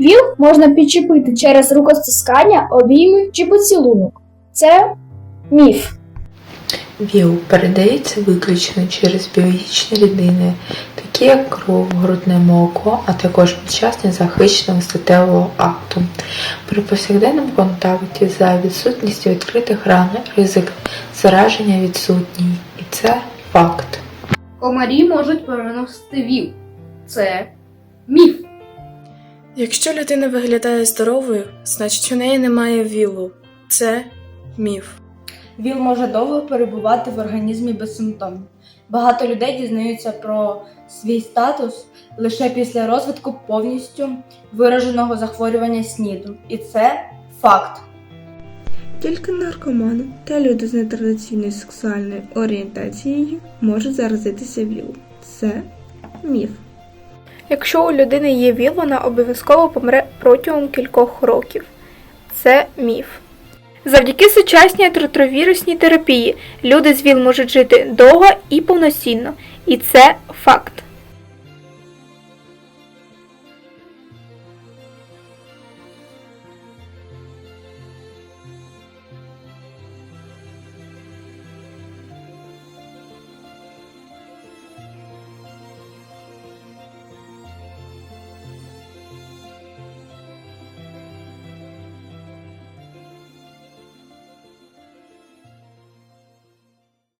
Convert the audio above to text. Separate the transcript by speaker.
Speaker 1: ВІЛ можна підчепити через рукостискання, обійми чи поцілунок. Це міф.
Speaker 2: ВІЛ передається виключно через біологічні рідини, такі як кров, грудне молоко, а також під час незахищеного статевого акту. При повсякденному контакті за відсутністю відкритих ран ризик зараження відсутній, і це факт.
Speaker 3: Комарі можуть переносити ВІЛ. Це міф.
Speaker 4: Якщо людина виглядає здоровою, значить у неї немає вілу. Це міф.
Speaker 5: ВІЛ може довго перебувати в організмі без симптомів. Багато людей дізнаються про свій статус лише після розвитку повністю вираженого захворювання СНІДу. І це факт.
Speaker 6: Тільки наркомани та люди з нетрадиційною сексуальною орієнтацією можуть заразитися ВІЛ. Це міф.
Speaker 7: Якщо у людини є ВІЛ, вона обов'язково помре протягом кількох років. Це міф. Завдяки сучасній атротровірусній терапії люди з ВІЛ можуть жити довго і повноцінно, і це факт.